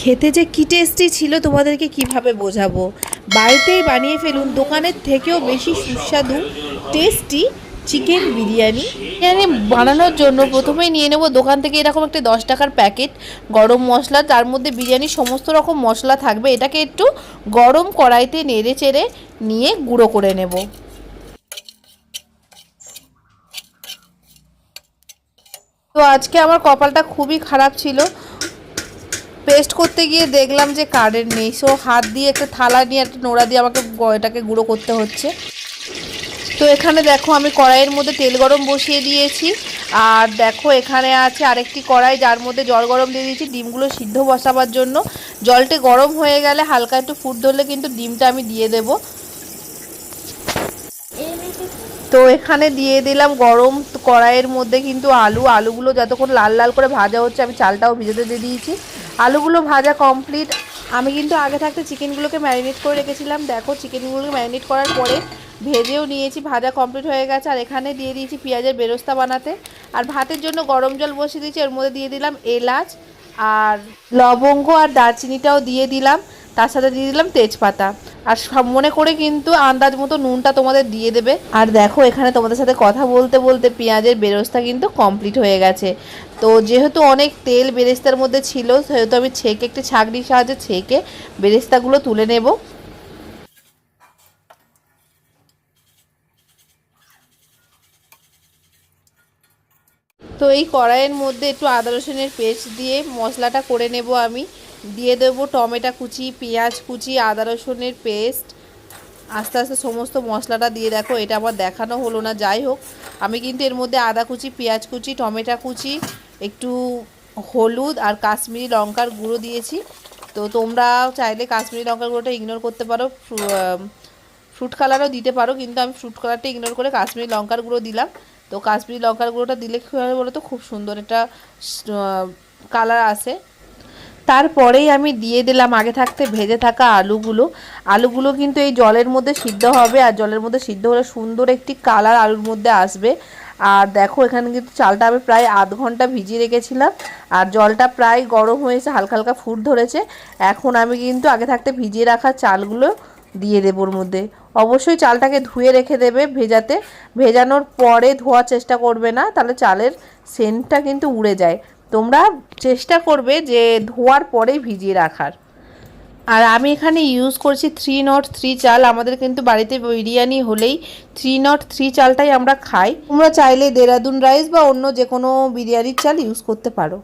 খেতে যে কী টেস্টি ছিল তোমাদেরকে কীভাবে বোঝাবো? বাড়িতেই বানিয়ে ফেলুন, দোকানের থেকেও বেশি সুস্বাদু টেস্টি চিকেন বিরিয়ানি। বিরিয়ানি বানানোর জন্য প্রথমেই নিয়ে নেব দোকান থেকে এরকম একটা দশ টাকার প্যাকেট গরম মশলা, তার মধ্যে বিরিয়ানির সমস্ত রকম মশলা থাকবে। এটাকে একটু গরম কড়াইতে নেড়ে চেড়ে নিয়ে গুঁড়ো করে নেব। তো আজকে আমার কপালটা খুবই খারাপ ছিল। পেস্ট করতে গিয়ে দেখলাম যে কারেন্ট নেই। সো হাত দিয়ে একটা থালা নিয়ে, একটা নোড়া দিয়ে আমাকে এটাকে গুঁড়ো করতে হচ্ছে। তো এখানে দেখো, আমি কড়াইয়ের মধ্যে তেল গরম বসিয়ে দিয়েছি। আর দেখো, এখানে আছে আরেকটি কড়াই, যার মধ্যে জল গরম দিয়ে দিয়েছি। ডিমগুলো সিদ্ধ বসাবার জন্য। জলটা গরম হয়ে গেলে হালকা একটু ফুট ধরলে কিন্তু ডিমটা আমি দিয়ে দেবো। তো এখানে দিয়ে দিলাম গরম কড়াইয়ের মধ্যে কিন্তু আলু। আলুগুলো যতক্ষণ লাল লাল করে ভাজা হচ্ছে, আমি চালটাও ভিজেতে দিয়ে দিয়েছি। আলুগুলো ভাজা কমপ্লিট আমি কিন্তু আগে থাকতে চিকেনগুলোকে ম্যারিনেট করে রেখেছিলাম। দেখো, চিকেনগুলোকে ম্যারিনেট করার পরে ভেজেও নিয়েছি, ভাজা কমপ্লিট হয়ে গেছে। আর এখানে দিয়ে দিয়েছি পেঁয়াজের বেরোস্তা বানাতে। আর ভাতের জন্য গরম জল বসিয়ে দিয়েছি, এর মধ্যে দিয়ে দিলাম এলাচ আর লবঙ্গ আর দারচিনিটাও দিয়ে দিলাম। তার সাথে দিয়ে দিলাম তেজপাতা। আর সব মনে করে কিন্তু আন্দাজ মতো নুনটা তোমাদের দিয়ে দেবে। আর দেখো, এখানে তোমাদের সাথে কথা বলতে বলতে পেঁয়াজের বেরোস্তা কিন্তু কমপ্লিট হয়ে গেছে। তো যেহেতু অনেক তেল বেরেস্তার মধ্যে ছিল, সেহেতু আমি ছেঁকে, একটি ছাঁকনির সাহায্যে ছেঁকে বেরেস্তাগুলো তুলে নেব। তো এই কড়াইয়ের মধ্যে একটু আদা রসুনের পেস্ট দিয়ে মশলাটা করে নেব আমি। দিয়ে দেবো টমেটো কুচি, পেঁয়াজ কুচি, আদা রসুনের পেস্ট। আস্তে আস্তে সমস্ত মশলাটা দিয়ে দেখো, এটা আমার দেখানো হলো না, যাই হোক। আমি কিন্তু এর মধ্যে আদা কুচি, পেঁয়াজ কুচি, টমেটো কুচি, একটু হলুদ আর কাশ্মীরি লঙ্কার গুঁড়ো দিয়েছি। তো তোমরা চাইলে কাশ্মীরি লঙ্কার গুঁড়োটা ইগনোর করতে পারো ফ্রুট কালারও দিতে পারো, কিন্তু আমি ফ্রুট কালারটা ইগনোর করে কাশ্মীরি লঙ্কার গুঁড়ো দিলাম। তো কাশ্মীরি লঙ্কার গুঁড়োটা দিলে কী হবে বলো তো, খুব সুন্দর একটা কালার আসে। তারপরেই আমি দিয়ে দিলাম আগে থাকতে ভেজে থাকা আলুগুলো। আলুগুলো কিন্তু এই জলের মধ্যে সিদ্ধ হবে, আর জলের মধ্যে সিদ্ধ হলে সুন্দর একটি কালার আলুর মধ্যে আসবে। আর দেখো, এখানে কিন্তু চালটা আমি প্রায় আধ ঘণ্টা ভিজিয়ে রেখেছিলাম, আর জলটা প্রায় গরম হয়েছে, হালকা হালকা ফুট ধরেছে। এখন আমি কিন্তু আগে থাকতে ভিজিয়ে রাখা চালগুলো দিয়ে দেবো ওর মধ্যে। অবশ্যই চালটাকে ধুয়ে রেখে দেবে ভেজাতে। ভেজানোর পরে ধোয়ার চেষ্টা করবে না, তাহলে চালের সেন্টটা কিন্তু উড়ে যায়। তোমরা চেষ্টা করবে যে ধোয়ার পরে ভিজিয়ে রাখার। আর আমি এখানে ইউজ করছি থ্রি নট থ্রি চাল। আমাদের কিন্তু বাড়িতে বিরিয়ানি হলেই থ্রি নট থ্রি চালটাই আমরা খাই। তোমরা চাইলে দেরাদুন রাইস বা অন্য যে কোনো বিরিয়ানির চাল ইউজ করতে পারো।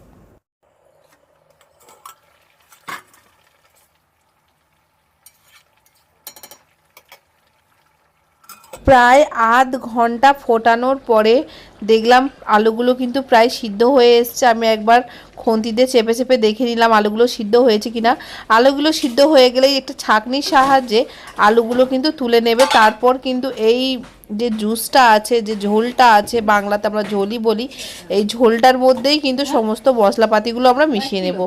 প্রায় আধ ঘণ্টা ফোটানোর পরে দেখলাম আলুগুলো কিন্তু প্রায় সিদ্ধ হয়ে এসছে। আমি একবার খুন্তিতে চেপে চেপে দেখে নিলাম আলুগুলো সিদ্ধ হয়েছে কিনা। আলুগুলো সিদ্ধ হয়ে গেলেই একটা ছাঁকনির সাহায্যে আলুগুলো কিন্তু তুলে নেবে। তারপর কিন্তু এই যে জুসটা আছে, যে ঝোলটা আছে, বাংলাতে আমরা ঝোলই বলি, এই ঝোলটার মধ্যেই কিন্তু সমস্ত মশলাপাতিগুলো আমরা মিশিয়ে নেব।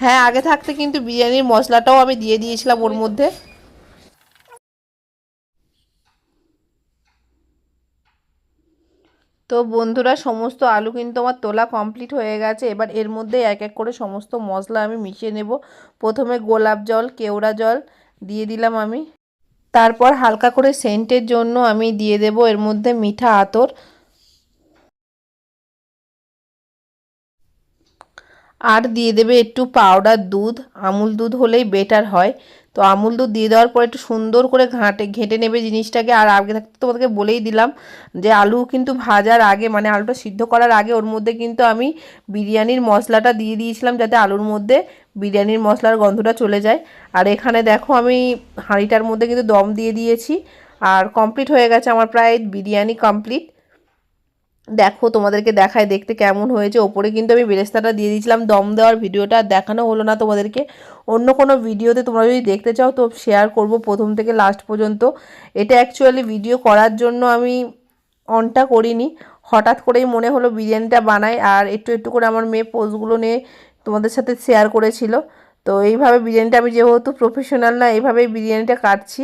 হ্যাঁ আগে থাকতে কিন্তু বিরিয়ানির মশলাটাও আমি দিয়ে দিয়েছিলাম ওর মধ্যে। তো বন্ধুরা, সমস্ত আলু কিন্তু আমার তোলা কমপ্লিট হয়ে গেছে। এবার এর মধ্যে এক এক করে সমস্ত মশলা আমি মিশিয়ে নেব। প্রথমে গোলাপ জল, কেওড়া জল দিয়ে দিলাম আমি। তারপর হালকা করে সেন্টের জন্য আমি দিয়ে দেব। এর মধ্যে মিঠা আতর আর দিয়ে দেবে একটু পাউডার দুধ, আমুল দুধ হলেই বেটার হয়। তো আমুল দুধ দিয়ে দেওয়ার পর একটু সুন্দর করে ঘাঁটে, ঘেঁটে নেবে জিনিসটাকে। আর আগে থাকতে তোমাদেরকে বলেই দিলাম যে আলু কিন্তু ভাজার আগে মানে আলুটা সিদ্ধ করার আগে ওর মধ্যে কিন্তু আমি বিরিয়ানির মশলাটা দিয়ে দিয়েছিলাম যাতে আলুর মধ্যে বিরিয়ানির মশলার গন্ধটা চলে যায়। আর এখানে দেখো আমি হাঁড়িটার মধ্যে কিন্তু দম দিয়ে দিয়েছি। আর কমপ্লিট হয়ে গেছে আমার প্রায় বিরিয়ানি কমপ্লিট দেখো, তোমাদেরকে দেখায় দেখতে কেমন হয়েছে। ওপরে কিন্তু আমি বেরেস্তাটা দিয়ে দিয়েছিলাম, দম দেওয়ার ভিডিওটা দেখানো হলো না তোমাদেরকে। অন্য কোনো ভিডিওতে তোমরা যদি দেখতে চাও, তো শেয়ার করব প্রথম থেকে লাস্ট পর্যন্ত। এটা অ্যাকচুয়ালি ভিডিও করার জন্য আমি অনটা করিনি। হঠাৎ করেই মনে হলো বিরিয়ানিটা বানাই আর একটু একটু করে আমার মেয়ে পোস্টগুলো নিয়ে তোমাদের সাথে শেয়ার করেছিল। তো এইভাবে বিরিয়ানিটা আমি যেহেতু প্রফেশনাল না, এইভাবেই বিরিয়ানিটা কাটছি।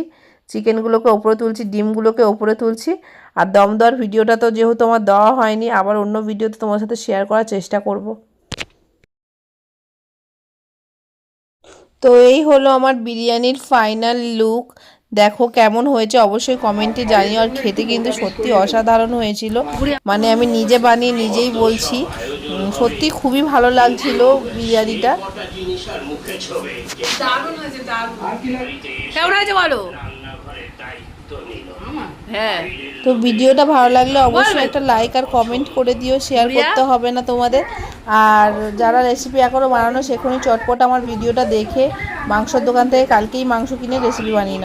চিকেনগুলোকে ওপরে তুলছি, ডিমগুলোকে ওপরে তুলছি। আর দম দেওয়ার ভিডিওটা তো যেহেতু আমার দেওয়া হয়নি, আবার অন্য ভিডিওতে তোমার সাথে শেয়ার করার চেষ্টা করব। তো এই হলো আমার বিরিয়ানির ফাইনাল লুক দেখো কেমন হয়েছে, অবশ্যই কমেন্টে জানিও। আর খেতে কিন্তু সত্যি অসাধারণ হয়েছিল। মানে আমি নিজে বানিয়ে নিজেই বলছি সত্যি খুবই ভালো লাগছিল বিরিয়ানিটা। বলো? হ্যাঁ। তো ভিডিওটা ভালো লাগলে অবশ্যই একটা লাইক আর কমেন্ট করে দিও শেয়ার করতে হবে না তোমাদের। আর যারা রেসিপি এখনও বানানো সেখানে চটপট আমার ভিডিওটা দেখে মাংসর দোকান থেকে কালকেই মাংস কিনে রেসিপি বানিয়ে।